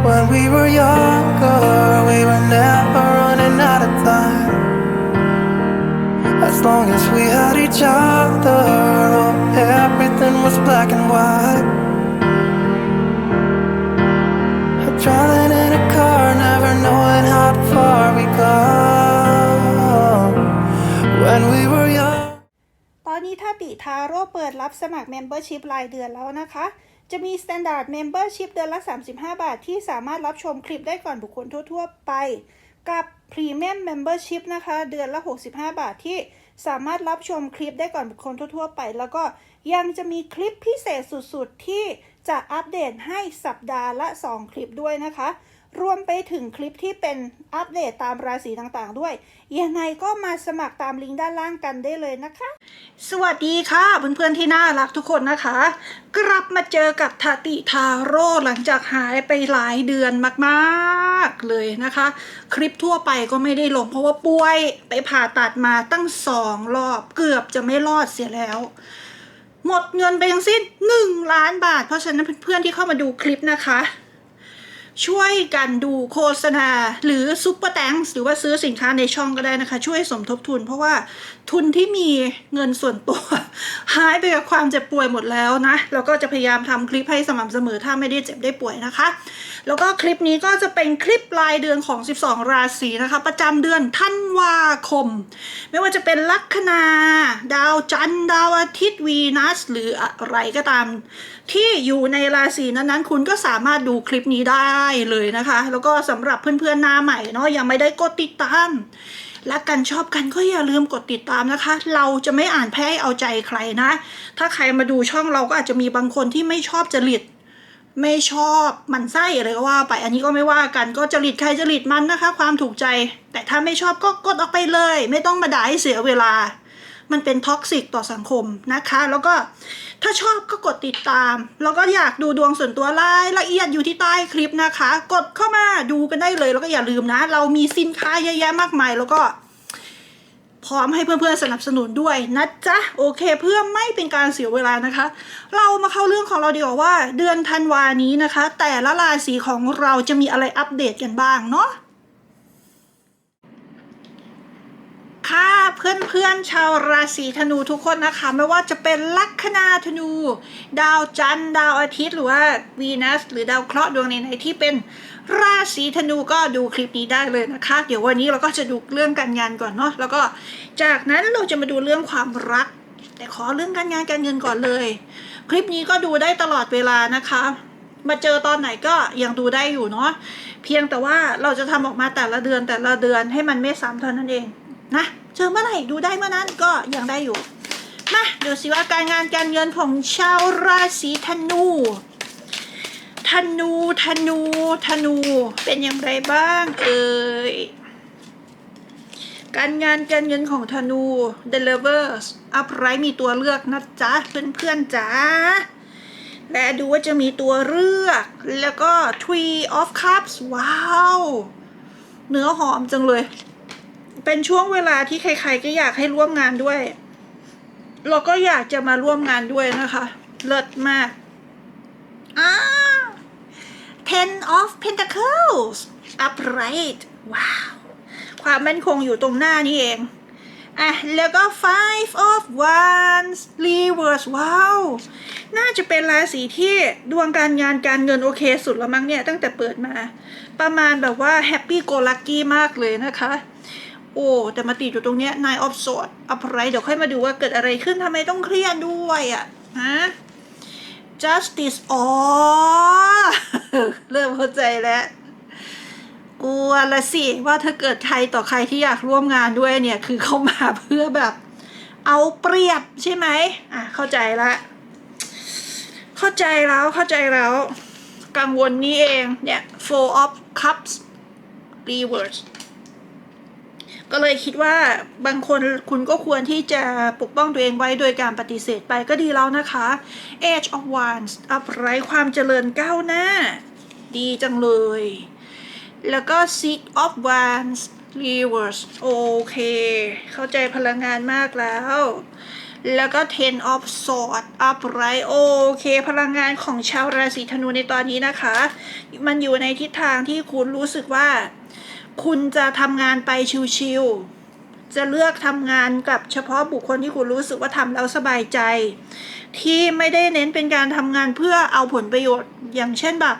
When we were younger, we were never running out of time. As long as we had each other, oh, everything was black and white. Driving in a car, never knowing how far we go. When we were young. ตอนนี้ถ้าติทาโร่เปิดรับสมัคร Membership รายเดือนแล้วนะคะ จะมี Standard Membership เดือนละ 35 บาท ที่สามารถรับชมคลิปได้ก่อนบุคคลทั่ว ๆ ไปกับ Premium Membership นะคะ เดือนละ 65 บาทที่สามารถรับชมคลิปได้ก่อนบุคคลทั่ว ๆ ไป แล้วก็ยังจะมีคลิปพิเศษสุด ๆ ที่จะอัปเดตให้สัปดาห์ละ 2 คลิปด้วยนะคะ รวมไปถึงคลิปที่เป็นอัปเดตตามราศีต่างๆ ด้วย ยังไงก็มาสมัครตามลิงก์ด้านล่างกันได้เลยนะคะ สวัสดีค่ะเพื่อนๆที่น่ารักทุกคนนะคะ กลับมาเจอกับทาติทาโร่หลังจากหายไปหลายเดือนมากๆเลยนะคะ คลิปทั่วไปก็ไม่ได้ลงเพราะว่าป่วยไปผ่าตัดมาตั้งสองรอบเกือบจะไม่รอดเสียแล้ว หมดเงินไปทั้งสิ้น1ล้านบาท เพราะฉะนั้นเพื่อนๆที่เข้ามาดูคลิปนะคะ ช่วยกันดูโฆษณาหรือซุปเปอร์แตงหรือว่าซื้อสินค้าในช่องก็ได้นะคะ ช่วยสมทบทุนเพราะว่าทุนที่มีเงินส่วนตัวหายไปกับความเจ็บป่วยหมดแล้วนะ แล้วก็จะพยายามทำคลิปให้สม่ำเสมอถ้าไม่ได้เจ็บได้ป่วยนะคะ แล้วก็คลิปนี้ก็จะเป็นคลิปรายเดือนของ 12 ราศีนะคะ ประจำเดือนธันวาคม ไม่ว่าจะเป็นลัคนา ดาวจันทร์ดาวอาทิตย์วีนัส หรืออะไรก็ตาม ที่อยู่ในราศีนั้นๆ คุณก็สามารถดูคลิปนี้ได้เลยนะคะ แล้วก็สำหรับเพื่อนๆหน้าใหม่เนาะยังไม่ได้กดติดตาม และกันชอบกันก็อย่าลืมกดติดตามนะคะ เราจะไม่อ่านแพ้ให้เอาใจใครนะ ถ้าใครมาดูช่องเราก็อาจจะมีบางคนที่ไม่ชอบจริตไม่ชอบมันไส้อะไรก็ว่าไปอันนี้ก็ไม่ว่ากันก็จริตใครจริตมันนะคะ ความถูกใจ แต่ถ้าไม่ชอบก็กดออกไปเลย ไม่ต้องมาด่าให้เสียเวลา มันเป็นท็อกซิกต่อสังคมนะคะ แล้วก็ถ้าชอบก็กดติดตาม แล้วก็อยากดูดวงส่วนตัวรายละเอียดอยู่ที่ใต้คลิปนะคะ กดเข้ามาดูกันได้เลย แล้วก็อย่าลืมนะ เรามีสินค้าเยอะแยะมากมาย แล้วก็ พร้อมให้เพื่อนๆสนับสนุนด้วยนะจ๊ะโอเค เพื่อไม่เป็นการเสียเวลานะคะ เรามาเข้าเรื่องของเราดีกว่าว่า เดือนธันวานี้นะคะ แต่ละราศีของเราจะมีอะไรอัปเดตกันบ้างเนาะ ค่ะเพื่อนๆชาวราศีธนูทุกคนนะคะ ไม่ว่าจะเป็นลัคนาธนู ดาวจันทร์ดาวอาทิตย์หรือว่าวีนัสหรือดาวเคราะห์ดวงไหนๆที่เป็นราศีธนูก็ดูคลิปนี้ได้เลยนะคะ เดี๋ยววันนี้เราก็จะดูเรื่องการงานก่อนเนาะแล้วก็จากนั้นเราจะมาดูเรื่องความรัก แต่ขอเรื่องการงานการเงินก่อนเลย คลิปนี้ก็ดูได้ตลอดเวลานะคะมาเจอตอนไหนก็ยังดูได้อยู่เนาะเพียงแต่ว่าเราจะทำออกมาแต่ละเดือนแต่ละเดือนให้มันไม่ซ้ำเท่านั้นเอง นะเจอเมื่อไหร่ดูได้เมื่อนั้นก็ยังได้อยู่มาดูสิว่าการงานการเงินของชาวราศีธนูธนูธนูธนูเป็นอย่างไรบ้างเอ่ยการงานการเงินของธนู delivers upright มีตัวเลือกนะจ๊ะเพื่อนๆจ๋าและดูว่าจะมีตัวเลือก แล้วก็ tree of cups ว้าว เนื้อหอมจังเลย เป็นช่วงเวลาที่ใคร ๆ ก็อยากให้ร่วมงานด้วย เราก็อยากจะมาร่วมงานด้วยนะคะ เลิศมากอ้า Ten of Pentacles upright ว้าว ความมั่นคงอยู่ตรงหน้านี่เอง อะ แล้วก็ Five of Wands Reverse ว้าว น่าจะเป็นราศีที่ดวงการงานการเงินโอเคสุดแล้วมั้งเนี่ย ตั้งแต่เปิดมา ประมาณแบบว่า Happy Go Lucky มากเลยนะคะ โอ้แต่มาติดอยู่ตรงเนี้ย Nine of Swords upright เดี๋ยวค่อยมาดูว่าเกิดอะไรขึ้นทำไมต้องเครียดด้วยอะ่ะฮะ justice อ๋อ เริ่มเข้าใจแล้วกลัวละสิ ว่าถ้าเกิดใครต่อใครที่อยากร่วมงานด้วยเนี่ย คือเขามาเพื่อแบบ เอาเปรียบใช่ไหมอะ เข้าใจละ เข้าใจแล้วเข้าใจแล้ว กังวลนี่เองเนี่ย four of cups reverse ก็เลยคิดว่าบางคนคุณก็ควรที่จะปกป้องตัวเองไว้โดยการปฏิเสธไปก็ดีแล้วนะคะ Age of Wands อัปไรความเจริญก้าวหน้า ดีจังเลย แล้วก็ Six of Wands Reverse โอเค เข้าใจพลังงานมากแล้ว แล้วก็ ten of swords upright โอเค พลังงานของชาวราศีธนูในตอนนี้นะคะ มันอยู่ในทิศทางที่คุณรู้สึกว่า คุณจะทำงานไปชิวๆจะเลือกทำงานกับเฉพาะบุคคลที่คุณรู้สึกว่าทำแล้วสบายใจ ที่ไม่ได้เน้นเป็นการทำงานเพื่อเอาผลประโยชน์อย่างเช่นแบบ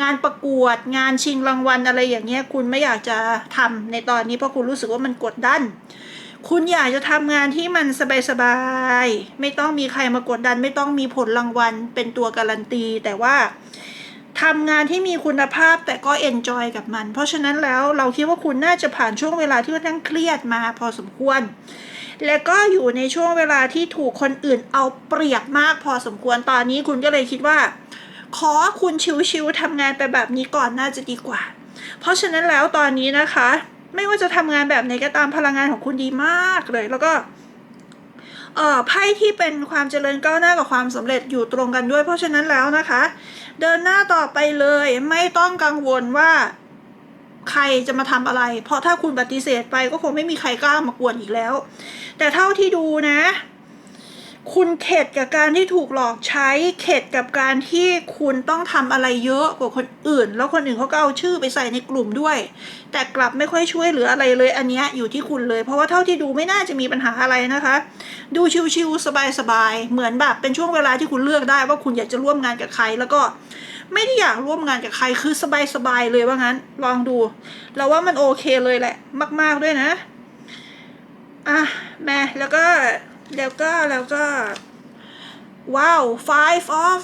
งานประกวดงานชิงรางวัลอะไรอย่างเงี้ยคุณไม่อยากจะทำในตอนนี้เพราะคุณรู้สึกว่ามันกดดัน คุณอยากจะทำงานที่มันสบายๆไม่ต้องมีใครมากดดัน ไม่ต้องมีผลรางวัลเป็นตัวการันตี แต่ว่า ทำงานที่มีคุณภาพแต่ก็เอนจอยกับมัน เพราะฉะนั้นแล้วเราคิดว่าคุณน่าจะผ่านช่วงเวลาที่ค่อนข้างเครียดมาพอสมควร และก็อยู่ในช่วงเวลาที่ถูกคนอื่นเอาเปรียบมากพอสมควรตอนนี้คุณก็เลยคิดว่า ขอคุณชิวๆทำงานไปแบบนี้ก่อนน่าจะดีกว่า เพราะฉะนั้นแล้วตอนนี้นะคะ ไม่ว่าจะทำงานแบบไหนก็ตามพลังงานของคุณดีมากเลย แล้วก็ไพ่ที่เป็นความเจริญก้าวหน้ากับความสำเร็จอยู่ตรงกันด้วย เพราะฉะนั้นแล้วนะคะ เดินหน้าต่อไปเลยไม่ต้องกังวลว่า ใครจะมาทำอะไร เพราะถ้าคุณปฏิเสธไปก็คงไม่มีใครกล้ามากวนอีกแล้ว แต่เท่าที่ดูนะ คุณเข็ดกับการที่ถูกหลอกใช้ เข็ดกับการที่คุณต้องทำอะไรเยอะกว่าคนอื่น แล้วคนอื่นเขาก็เอาชื่อไปใส่ในกลุ่มด้วย แต่กลับไม่ค่อยช่วยเหลืออะไรเลย อันนี้อยู่ที่คุณเลย เพราะว่าเท่าที่ดูไม่น่าจะมีปัญหาอะไรนะคะ ดูชิวๆสบายๆเหมือนแบบเป็นช่วงเวลาที่คุณเลือกได้ว่าคุณอยากจะร่วมงานกับใครแล้วก็ไม่ได้อยากร่วมงานกับใครคือสบายๆเลยว่างั้น ลองดู เราว่ามันโอเคเลยแหละ มาก ๆด้วยนะ อะแม่แล้วก็ แล้วก็แล้วก็ ว้าว five of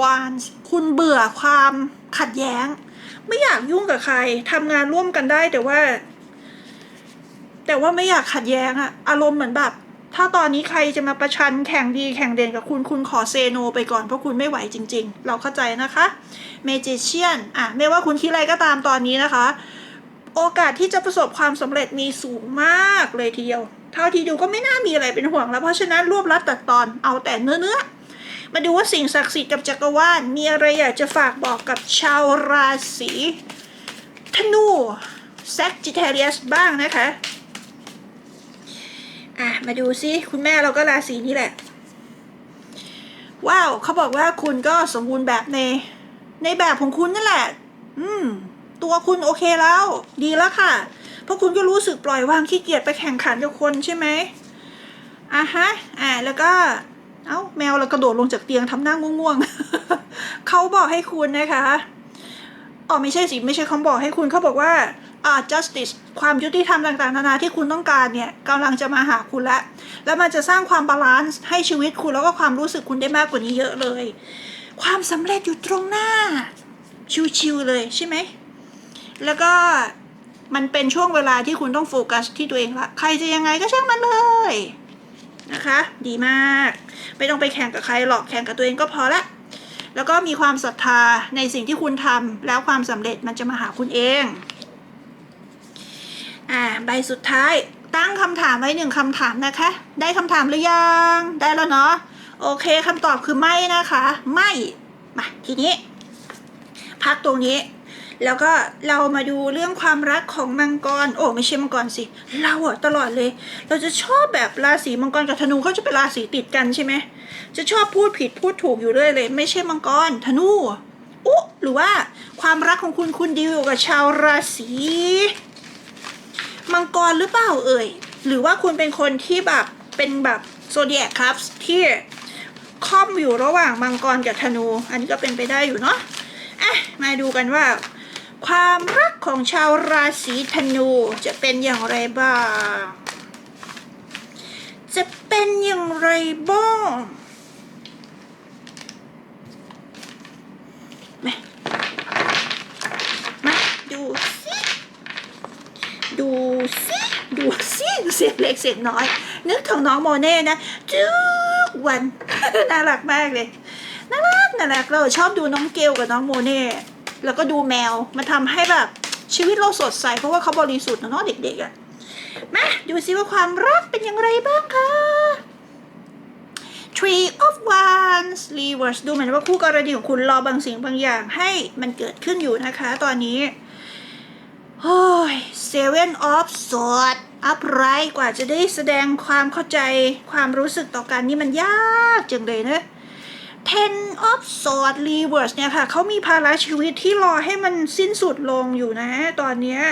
wands คุณเบื่อความขัดแย้ง ไม่อยากยุ่งกับใครทำงานร่วมกันได้แต่ว่า แต่ว่าไม่อยากขัดแย้งอะอารมณ์เหมือนแบบ ถ้าตอนนี้ใครจะมาประชันแข่งดีแข่งเด่นกับคุณคุณขอเซโนไปก่อนเพราะคุณไม่ไหวจริง ๆ เราเข้าใจนะคะเมจิเชียนอะไม่ว่าคุณคิดอะไรก็ตามตอนนี้นะคะ โอกาสที่จะประสบความสำเร็จมีสูงมากเลยทีเดียว เท่าที่ดูก็ไม่น่ามีอะไรเป็นห่วงแล้ว เพราะฉะนั้นรวบรัดตัดตอนเอาแต่เนื้อเนื้อมาดูว่าสิ่งศักดิ์สิทธิ์กับจักรวาลมีอะไรอยากจะฝากบอกกับชาวราศีธนูแซกจิเทเรียสบ้างนะคะ อะ มาดูซิ คุณแม่เราก็ราศีนี้แหละ ว้าว เขาบอกว่าคุณก็สมบูรณ์แบบใน ในแบบของคุณนั่นแหละ อืม ตัวคุณโอเคแล้ว ดีแล้วค่ะ เพราะคุณก็รู้สึกปล่อยวางขี้เกียจไปแข่งขันกับคนใช่ไหมอะฮะอ่าแล้วก็เอ้าแมวเรากระโดดลงจากเตียงทำหน้าง่วงๆเขาบอกให้คุณนะคะอ๋อไม่ใช่สิไม่ใช่เขาบอกให้คุณเขาบอกว่าอ่า justice ความยุติธรรมต่างๆนานาที่คุณต้องการเนี่ยกำลังจะมาหาคุณละแล้วมันจะสร้างความบาลานซ์ให้ชีวิตคุณแล้วก็ความรู้สึกคุณได้มากกว่านี้เยอะเลย ความสำเร็จอยู่ตรงหน้า ชิวๆเลยใช่ไหมแล้วก็ มันเป็นช่วงเวลาที่คุณต้องโฟกัสที่ตัวเองละ ใครจะยังไงก็ช่างมันเลยนะคะ ดีมาก ไม่ต้องไปแข่งกับใครหรอกแข่งกับตัวเองก็พอละ แล้วก็มีความศรัทธาในสิ่งที่คุณทำแล้วความสำเร็จมันจะมาหาคุณเอง อ่าใบสุดท้ายตั้งคำถามไว้หนึ่งคำถามนะคะ ได้คำถามหรือยัง ได้แล้วเนาะ โอเคคำตอบคือไม่นะคะ ไม่ มาทีนี้ พักตรงนี้ แล้วก็เรามาดูเรื่องความรักของมังกร โอ้ไม่ใช่มังกรสิ เราอะตลอดเลย เราจะชอบแบบราศีมังกรกับธนูเขาจะเป็นราศีติดกันใช่ไหมจะชอบพูดผิดพูดถูกอยู่เรื่อยเลย ไม่ใช่มังกรธนูอุ๊หรือว่าความรักของคุณคุณดีลกับชาวราศีมังกรหรือเปล่าเอ่ย หรือว่าคุณเป็นคนที่แบบเป็นแบบโซเดียครับที่ค่อมอยู่ระหว่างมังกรกับธนู อันนี้ก็เป็นไปได้อยู่เนาะอะมาดูกันว่า ความรักของชาวราศีธนูจะเป็นอย่างไรบ้าง จะเป็นอย่างไรบ้างมามาดูสิ ดูสิ ดูสิเสียงเล็กเสียงน้อย นึกถึงน้องโมเน่นะทุกวัน น่ารักมากเลย น่ารักน่ารักเราชอบดูน้องเกลกับน้องโมเน่ แล้วก็ดูแมวมันทำให้แบบชีวิตเราสดใสเพราะว่าเขาบริสุทธิ์นะเนาะเด็กๆอะ่ะมาดูซิว่าความรักเป็นอย่างไรบ้างคะ Tree of Wands Reverse ดูเหมือนว่าคู่กรณีของคุณรอบางสิ่งบางอย่างให้มันเกิดขึ้นอยู่นะคะ ตอนนี้โอ้ย Seven of Swords อัพไรกว่าจะได้แสดงความเข้าใจความรู้สึกต่อกันนี่มันยากจังเลยนะ Ten of Swords Reverse เนี่ยค่ะเขามีภาระชีวิตที่รอให้มันสิ้นสุดลงอยู่นะ ตอนเนี้ย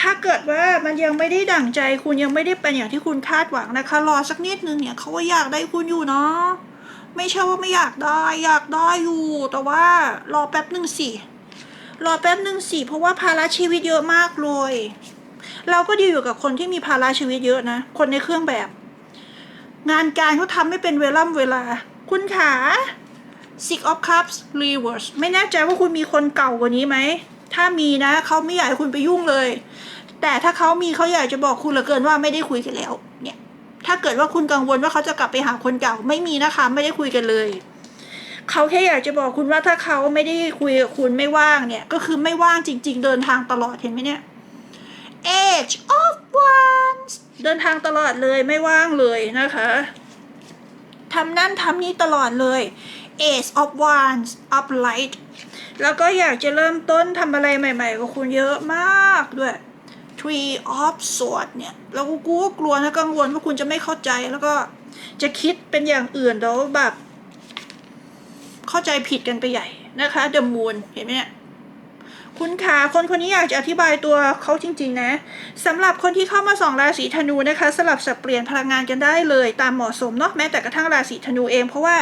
ถ้าเกิดว่ามันยังไม่ได้ดั่งใจคุณยังไม่ได้เป็นอย่างที่คุณคาดหวังนะคะ รอสักนิดนึงเนี่ยเขาก็อยากได้คุณอยู่เนาะไม่ใช่ว่าไม่อยากได้อยากได้อยู่ แต่ว่ารอแป๊บหนึ่งสิรอแป๊บหนึ่งสิเพราะว่าภาระชีวิตเยอะมากเลย เราก็ดีอยู่กับคนที่มีภาระชีวิตเยอะนะ คนในเครื่องแบบ งานการเขาทำไม่เป็นเวล่ำเวลา คุณขา Six of Cups Reverse ไม่แน่ใจว่าคุณมีคนเก่ากว่านี้ไหม ถ้ามีนะเขาไม่อยากให้คุณไปยุ่งเลย แต่ถ้าเขามีเขาอยากจะบอกคุณเหลือเกินว่าไม่ได้คุยกันแล้ว เนี่ย ถ้าเกิดว่าคุณกังวลว่าเขาจะกลับไปหาคนเก่าไม่มีนะคะ ไม่ได้คุยกันเลยเขาแค่อยากจะบอกคุณว่าถ้าเขาไม่ได้คุยกับคุณไม่ว่างเนี่ย ก็คือไม่ว่างจริง ๆ เดินทางตลอดเห็นไหมเนี่ย Age of Wands เดินทางตลอดเลยไม่ว่างเลยนะคะ ทำนั่นทำนี่ตลอดเลย Ace of Wands Up Light แล้วก็อยากจะเริ่มต้นทำอะไรใหม่ๆกับคุณเยอะมากด้วย Tree of Swords เนี่ย แล้วกูก็กลัวนะกังวลว่าคุณจะไม่เข้าใจแล้วก็จะคิดเป็นอย่างอื่นแล้วแบบ เข้าใจผิดกันไปใหญ่นะคะ The Moon เห็นไหมเนี่ย คุณขาคนคนนี้อยากจะอธิบายตัวเขาจริง ๆ นะสำหรับคนที่เข้ามาสองราศีธนูนะคะ สลับสับเปลี่ยนพลังงานกันได้เลย ตามเหมาะสมเนาะแม้แต่กระทั่งราศีธนูเอง เพราะว่า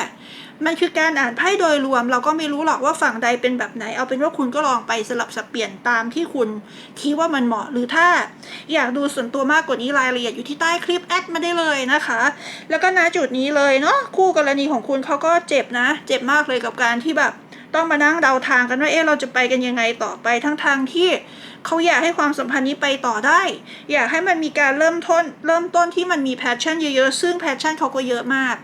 มันคือการอ่านไพ่โดยรวม เราก็ไม่รู้หรอกว่าฝั่งใดเป็นแบบไหน เอาเป็นว่าคุณก็ลองไปสลับสับเปลี่ยนตามที่คุณคิดว่ามันเหมาะหรือถ้า อยากดูส่วนตัวมากกว่านี้รายละเอียดอยู่ที่ใต้คลิปแอดมาได้เลยนะคะ แล้วก็ณจุดนี้เลยเนาะคู่กรณีของคุณเขาก็เจ็บนะ เจ็บมากเลยกับการที่แบบ ต้องมานั่งเดาทางกันว่าเอ๊ะเราจะไปกันยังไงต่อไปทั้งทางที่เขาอยากให้ความสัมพันธ์นี้ไปต่อได้ อยากให้มันมีการเริ่มต้น เริ่มต้นที่มันมีแพชชั่นเยอะๆ ซึ่งแพชชั่นเขาก็เยอะมาก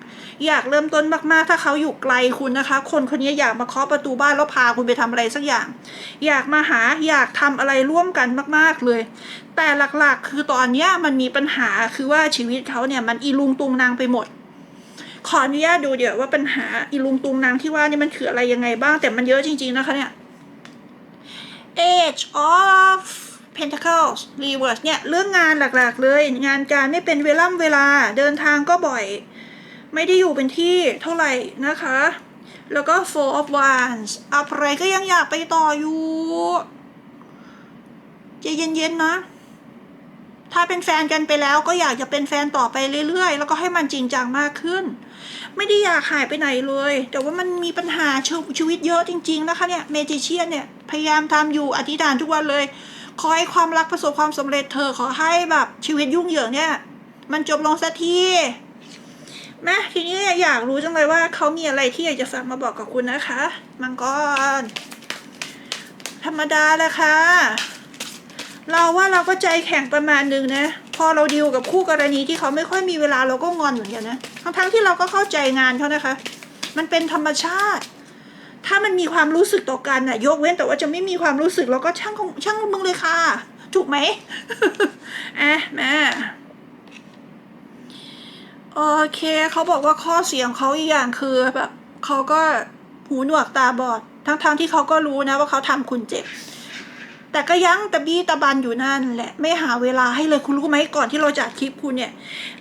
อยากเริ่มต้นมากๆ ถ้าเขาอยู่ไกลคุณนะคะ คนคนนี้อยากมาเคาะประตูบ้านแล้วพาคุณไปทำอะไรสักอย่าง อยากมาหาอยากทำอะไรร่วมกันมากๆเลย แต่หลักๆ คือตอนเนี้ยมันมีปัญหาคือว่าชีวิตเขาเนี่ยมันอีลุงตุงนางไปหมด ขออนุญาตดูเดี๋ยวว่าปัญหาอีลุงตุงนางที่ว่านี่มันคืออะไรยังไงบ้าง แต่มันเยอะจริง ๆ นะคะเนี่ย Age of Pentacles Reverse เนี่ย เรื่องงานหลักๆเลย งานการไม่เป็นเวล่ำเวลาเดินทางก็บ่อย ไม่ได้อยู่เป็นที่เท่าไหร่นะคะ แล้วก็ Four of Wands อะไรก็ยังอยากไปต่ออยู่ใจเย็นๆนะ ถ้าเป็นแฟนกันไปแล้วก็อยากจะเป็นแฟนต่อไปเรื่อยๆ แล้วก็ให้มันจริงจังมากขึ้น ไม่ได้อยากหายไปไหนเลย แต่ว่ามันมีปัญหาชีชีวิตเยอะจริง ๆ นะคะเนี่ยเมจิเชียนเนี่ยพยายามทำอยู่อธิษฐานทุกวันเลย ขอให้ความรักประสบความสำเร็จเธอขอให้แบบชีวิตยุ่งเหยิงเนี่ย มันจบลงสักทีแม่ทีนี้อยากรู้จังเลยว่าเขามีอะไรที่อยากจะฝากมาบอกกับคุณนะคะ มังกรธรรมดาแหละค่ะ เราว่าเราก็ใจแข็งประมาณนึงนะ พอเราดีลกับคู่กรณีที่เขาไม่ค่อยมีเวลาเราก็งอนเหมือนกันนะทั้งทั้งๆที่เราก็เข้าใจงานเขานะคะ มันเป็นธรรมชาติ ถ้ามันมีความรู้สึกต่อกันน่ะ ยกเว้นแต่ว่าจะไม่มีความรู้สึกเราก็ช่างของช่างมึงเลยค่ะ ถูกไหมอะแม่โอเคเขาบอกว่าข้อเสียงเขาอีกอย่างคือแบบเขาก็หูหนวกตาบอด ทั้งๆทที่เขาก็รู้นะว่าเขาทำคุณเจ็บ แต่ก็ยังตะบี้ตะบันอยู่นั่นแหละไม่หาเวลาให้เลยคุณรู้ไหมก่อนที่เราจะอัดคลิปคุณเนี่ย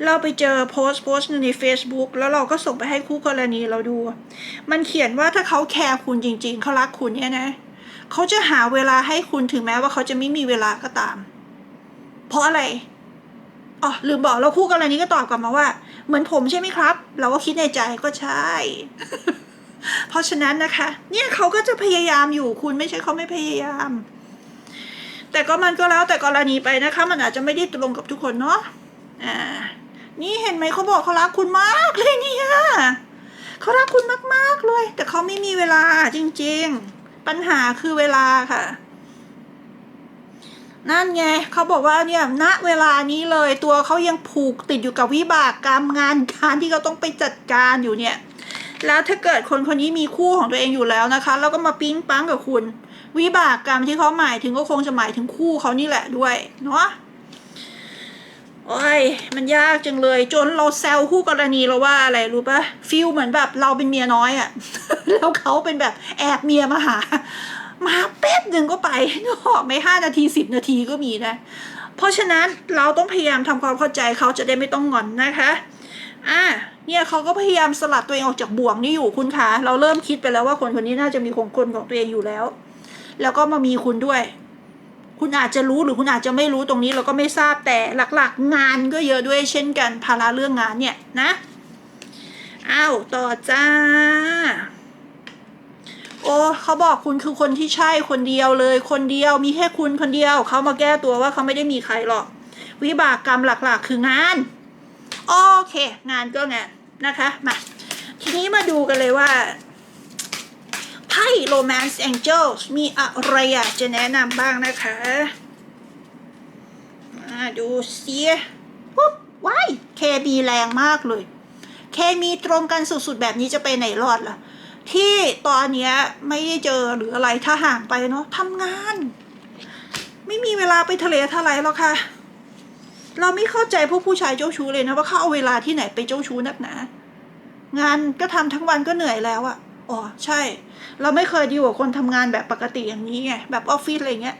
เราไปเจอโพสต์โพสต์ใน Facebook แล้วเราก็ส่งไปให้คู่กรณีเราดู มันเขียนว่าถ้าเขาแคร์คุณจริง ๆ เขารักคุณเนี่ยนะเขาจะหาเวลาให้คุณถึงแม้ว่าเขาจะไม่มีเวลาก็ตาม เพราะอะไรอ๋อลืมบอกแล้วคู่กรณีก็ตอบกลับมาว่า เหมือนผมใช่ไหมครับ เราก็คิดในใจก็ใช่เพราะฉะนั้นนะคะ เนี่ยเขาก็จะพยายามอยู่คุณไม่ใช่เขาไม่พยายาม แต่ก็มันก็แล้วแต่กรณีไปนะคะ มันอาจจะไม่ได้ตรงกับทุกคนเนาะอ่านี่เห็นไหมเขาบอกเขารักคุณมากเลยเนี่ยเขารักคุณมากๆเลย แต่เขาไม่มีเวลาจริง ๆ ปัญหาคือเวลาค่ะนั่นไงเขาบอกว่าเนี่ยณเวลานี้เลยตัวเขายังผูกติดอยู่กับวิบากกรรมงานการที่เขาต้องไปจัดการอยู่เนี่ย แล้วถ้าเกิดคนคนนี้มีคู่ของตัวเองอยู่แล้วนะคะ แล้วก็มาปิ๊งปังกับคุณ วิบากกรรมที่เขาหมายถึงก็คงจะหมายถึงคู่เขานี่แหละด้วยเนาะโอ้ยมันยากจังเลย จนเราแซวคู่กรณีเราว่าอะไรรู้ปะฟิลเหมือนแบบเราเป็นเมียน้อยอะ่ะ แล้วเขาเป็นแบบแอบเมียมาหา มาแป๊บหนึ่งก็ไปนอกไหมห้านาทีสิบนาทีก็มีนะ เพราะฉะนั้นเราต้องพยายามทำความเข้าใจเขาจะได้ไม่ต้องงอนนะคะอะเนี่ยเขาก็พยายามสลัดตัวเองออกจากบ่วงนี่อยู่คุณคะเราเริ่มคิดไปแล้วว่าคนคนนี้น่าจะมีของคนของตัวเองอยู่แล้ว แล้วก็มามีคุณด้วย คุณอาจจะรู้หรือคุณอาจจะไม่รู้ตรงนี้เราก็ไม่ทราบแต่หลักๆ งานก็เยอะด้วยเช่นกันภาระเรื่องงานเนี่ยนะอ้าวต่อจ้า โอ้เขาบอกคุณคือคนที่ใช่คนเดียวเลย คนเดียวมีแค่คุณคนเดียวเขามาแก้ตัวว่าเขาไม่ได้มีใครหรอก วิบากกรรมหลักๆ คืองานโอเค งานก็งานนะคะมาทีนี้มาดูกันเลยว่า Romance Angels มีอะไรอยากจะแนะนำบ้างนะคะ มาดูสิปุ๊บว้ายเคมีแรงมากเลย เคมีตรงกันสุดๆ แบบนี้จะไปไหนรอดล่ะ ที่ตอนเนี้ยไม่ได้เจอหรืออะไรถ้าห่างไปเนาะทำงาน ไม่มีเวลาไปทะเลทลายหรอกค่ะ เราไม่เข้าใจพวกผู้ชายเจ้าชู้เลยนะว่าเขาเอาเวลาที่ไหนไปเจ้าชู้นักหนางานก็ทำทั้งวันก็เหนื่อยแล้วอะ อ๋อใช่ เราไม่เคยดีกว่าคนทำงานแบบปกติอย่างนี้ไงแบบออฟฟิศอะไรเงี้ย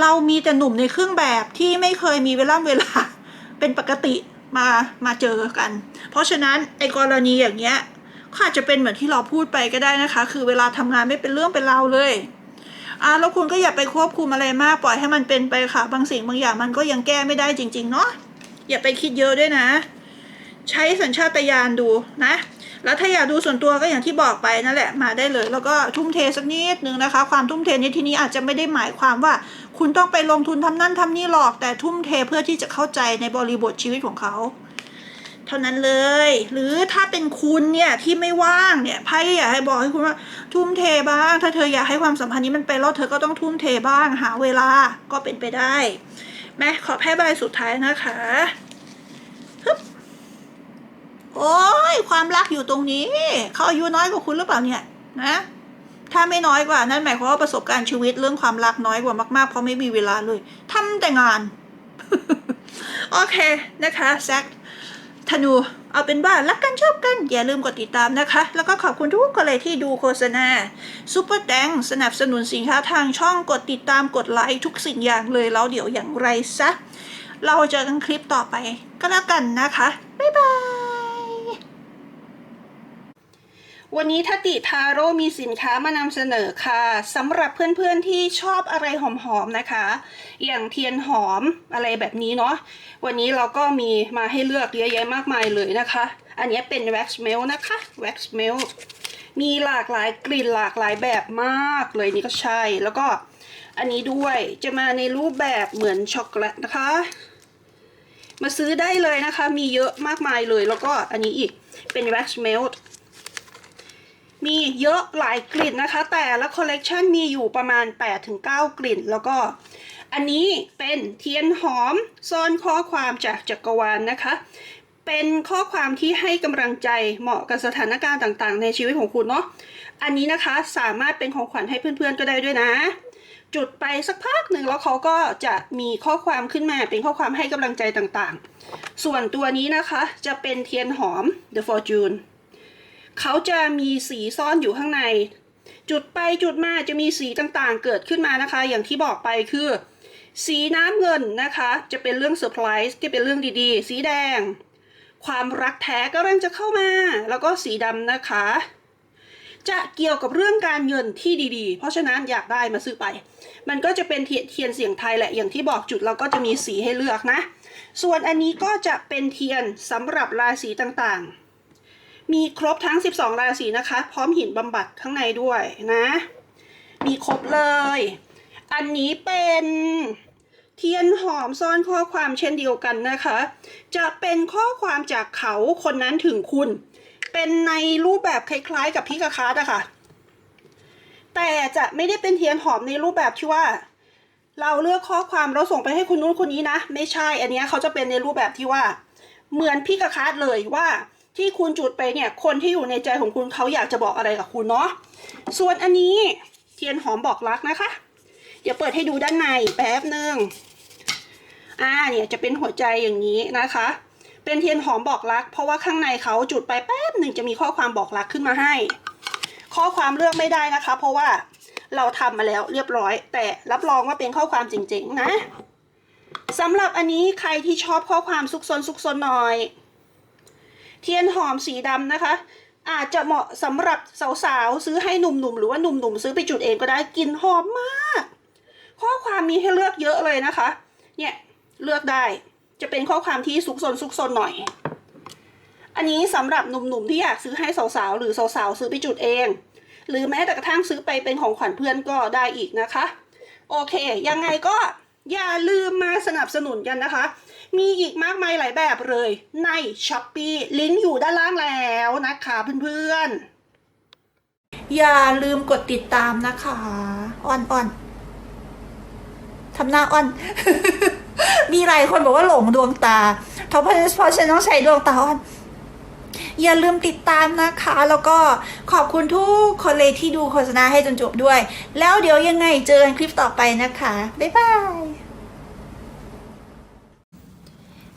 เรามีแต่หนุ่มในเครื่องแบบที่ไม่เคยมีเวลาเวลาเป็นปกติมามาเจอกัน เพราะฉะนั้นไอ้กรณีอย่างเงี้ยก็อาจจะเป็นเหมือนที่เราพูดไปก็ได้นะคะ คือเวลาทำงานไม่เป็นเรื่องเป็นราวเลยอ่าแล้วคุณก็อย่าไปควบคุมอะไรมากปล่อยให้มันเป็นไปค่ะ บางสิ่งบางอย่างมันก็ยังแก้ไม่ได้จริง ๆ เนาะอย่าไปคิดเยอะด้วยนะ ใช้สัญชาตญาณดูนะ แล้วถ้าอยากดูส่วนตัวก็อย่างที่บอกไปนั่นแหละมาได้เลย แล้วก็ทุ่มเทสักนิดนึงนะคะ ความทุ่มเทในที่นี้อาจจะไม่ได้หมายความว่า คุณต้องไปลงทุนทำนั่นทำนี่หรอกแต่ทุ่มเทเพื่อที่จะเข้าใจในบริบทชีวิตของเขาเท่านั้นเลย หรือถ้าเป็นคุณเนี่ยที่ไม่ว่างเนี่ยไพ่อยากให้บอกให้คุณว่าทุ่มเทบ้าง ถ้าเธออยากให้ความสัมพันธ์นี้มันไปรอดเธอก็ต้องทุ่มเทบ้าง หาเวลาก็เป็นไปได้แม่ขอแพ้ใบสุดท้ายนะคะ โอ้ยความรักอยู่ตรงนี้เขาอายุน้อยกว่าคุณหรือเปล่าเนี่ยนะ ถ้าไม่น้อยกว่านั่นหมายความว่าประสบการณ์ชีวิตเรื่องความรักน้อยกว่ามากๆ เพราะไม่มีเวลาเลยทำแต่งาน โอเคนะคะแซคธนูเอาเป็นว่ารักกันชอบกัน อย่าลืมกดติดตามนะคะ แล้วก็ขอบคุณทุกคนเลยที่ดูโฆษณาซูเปอร์แดงสนับสนุนสินค้าทางช่องกดติดตามกดไลค์ทุกสิ่งอย่างเลยแล้วเดี๋ยวอย่างไรซะ เราเจอกันคลิปต่อไปก็แล้วกันนะคะ บ๊ายบาย วันนี้ทัติทาโร่มีสินค้ามานำเสนอค่ะสำหรับเพื่อนๆที่ชอบอะไรหอมๆนะคะ อย่างเทียนหอมอะไรแบบนี้เนาะวันนี้เราก็มีมาให้เลือกเยอะแยะมากมายเลยนะคะ อันนี้เป็น wax melt นะคะ wax melt มีหลากหลายกลิ่นหลากหลายแบบมากเลยนี่ก็ใช่แล้วก็อันนี้ด้วยจะมาในรูปแบบเหมือนช็อกโกแลตนะคะ มาซื้อได้เลยนะคะ มีเยอะมากมายเลยแล้วก็อันนี้อีกเป็น wax melt มีเยอะหลายกลิ่นนะคะ แต่ละคอลเลกชันมีอยู่ประมาณ 8-9 กลิ่น แล้วก็อันนี้เป็นเทียนหอมซ่อนข้อความจากจักรวาลนนะคะ เป็นข้อความที่ให้กำลังใจเหมาะกับสถานการณ์ต่างๆ ในชีวิตของคุณเนาะอันนี้นะคะสามารถเป็นของขวัญให้เพื่อนๆก็ได้ด้วยนะ จุดไปสักพักหนึ่งแล้วเขาก็จะมีข้อความขึ้นมาเป็นข้อความให้กำลังใจต่างๆ ส่วนตัวนี้นะคะจะเป็นเทียนหอม The Fortune เขาจะมีสีซ่อนอยู่ข้างใน จุดไปจุดมาจะมีสีต่างๆ เกิดขึ้นมานะคะ อย่างที่บอกไปคือ สีน้ำเงินนะคะ จะเป็นเรื่องเซอร์ไพรส์ที่เป็นเรื่องดีๆ สีแดง ความรักแท้ก็เริ่มจะเข้ามา แล้วก็สีดำนะคะ จะเกี่ยวกับเรื่องการเงินที่ดีๆ เพราะฉะนั้นอยากได้มาซื้อไป มันก็จะเป็นเทียนเทียนเสียงไทยแหละอย่างที่บอกจุดเราก็จะมีสีให้เลือกนะ ส่วนอันนี้ก็จะเป็นเทียนสำหรับราศีต่างๆ มีครบทั้ง 12 ราศีนะคะ พร้อมหินบำบัดข้างในด้วยนะ มีครบเลย อันนี้เป็นเทียนหอมซ่อนข้อความเช่นเดียวกันนะคะ จะเป็นข้อความจากเขาคนนั้นถึงคุณ เป็นในรูปแบบคล้ายๆ กับพิกาคาร์ดอะค่ะ แต่จะไม่ได้เป็นเทียนหอมในรูปแบบที่ว่า เราเลือกข้อความเราส่งไปให้คุณนู้นคนนี้นะ ไม่ใช่อันนี้เขาจะเป็นในรูปแบบที่ว่า เหมือนพิกาคาร์ดเลยว่า ที่คุณจุดไปเนี่ย คนที่อยู่ในใจของคุณเขาอยากจะบอกอะไรกับคุณเนาะส่วนอันนี้เทียนหอมบอกรักนะคะ เดี๋ยวเปิดให้ดูด้านในแป๊บหนึ่งอ่าเนี่ยจะเป็นหัวใจอย่างนี้นะคะ เป็นเทียนหอมบอกรัก เพราะว่าข้างในเขาจุดไปแป๊บหนึ่งจะมีข้อความบอกรักขึ้นมาให้ ข้อความเลือกไม่ได้นะคะ เพราะว่าเราทำมาแล้วเรียบร้อย แต่รับรองว่าเป็นข้อความจริงๆนะสำหรับอันนี้ใครที่ชอบข้อความซุกซนซุกซนหน่อย เทียนหอมสีดำนะคะ อาจจะเหมาะสำหรับสาวๆ ซื้อให้หนุ่มๆ หรือว่าหนุ่มๆ ซื้อไปจุดเองก็ได้กลิ่นหอมมาก ข้อความมีให้เลือกเยอะเลยนะคะ เนี่ยเลือกได้จะเป็นข้อความที่ซุกซนซุกซนหน่อย อันนี้สำหรับหนุ่มๆ ที่อยากซื้อให้สาวๆ หรือสาวๆ ซื้อไปจุดเอง หรือแม้แต่กระทั่งซื้อไปเป็นของขวัญเพื่อนก็ได้อีกนะคะ โอเค ยังไงก็อย่าลืมมาสนับสนุนกันนะคะ มีอีกมากมายหลายแบบเลยใน s h อ p e e ลิงก์อยู่ด้านล่างแล้วนะคะเพื่อนๆ อย่าลืมกดติดตามนะคะอ่อนอ่อนทำหน้าอ่อน มีหลายคนบอกว่าหลงดวงตาเพราะเพราะฉันต้องใช้ดวงตาอ่อนอย่าลืมติดตามนะคะ แล้วก็ขอบคุณทุกคนเลยที่ดูโฆษณาให้จนจบด้วย แล้วเดี๋ยวยังไงเจอกันคลิปต่อไปนะคะ บ๊ายบาย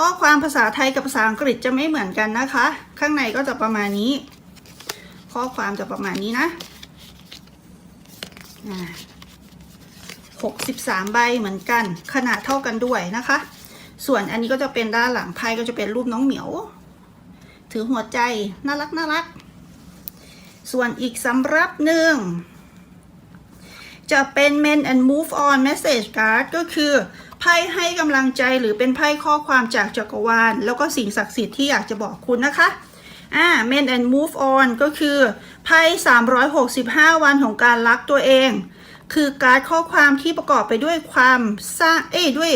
ข้อความภาษาไทยกับภาษาอังกฤษจะไม่เหมือนกันนะคะ ข้างในก็จะประมาณนี้ ข้อความจะประมาณนี้นะ63 ใบเหมือนกัน ขนาดเท่ากันด้วยนะคะ ส่วนอันนี้ก็จะเป็นด้านหลังไพ่ก็จะเป็นรูปน้องเหมียว ถือหัวใจน่ารักน่ารัก ส่วนอีกสำรับหนึ่ง จะเป็น Men and Move On Message Card ก็คือ พ่ให้กำลังใจหรือเป็นไพ่ข้อความจากจักรวาล แล้วก็สิ่งศักดิ์สิทธิ์ที่อยากจะบอกคุณนะคะอ่า Men and Move On ก็คือไพ่365 วันของการรักตัวเอง คือการข้อความที่ประกอบไปด้วยความสร้างเอ้ยด้วย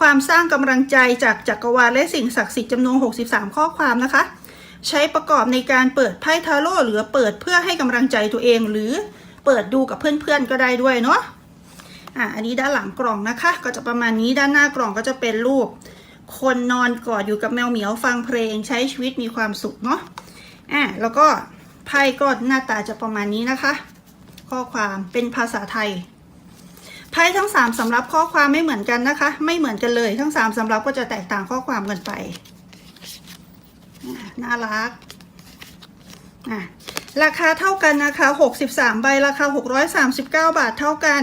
ความสร้างกำลังใจจากจักรวาลและสิ่งศักดิ์สิทธิ์จำนวน 63 ข้อความนะคะ ใช้ประกอบในการเปิดไพ่ทาโร่หรือเปิดเพื่อให้กำลังใจตัวเอง หรือเปิดดูกับเพื่อนๆก็ได้ด้วยเนาะ อะอันนี้ด้านหลังกล่องนะคะ ก็จะประมาณนี้ด้านหน้ากล่องก็จะเป็นรูป คนนอนกอดอยู่กับแมวเหมียวฟังเพลงใช้ชีวิตมีความสุขเนาะอะแล้วก็ไพ่ก็หน้าตาจะประมาณนี้นะคะ ข้อความเป็นภาษาไทยไพ่ทั้งสามสำรับข้อความไม่เหมือนกันนะคะ ไม่เหมือนกันเลยทั้งสามสำรับก็จะแตกต่างข้อความกันไปน่ารักอะราคาเท่ากันนะคะ 63 ใบราคา 639 บาทเท่ากัน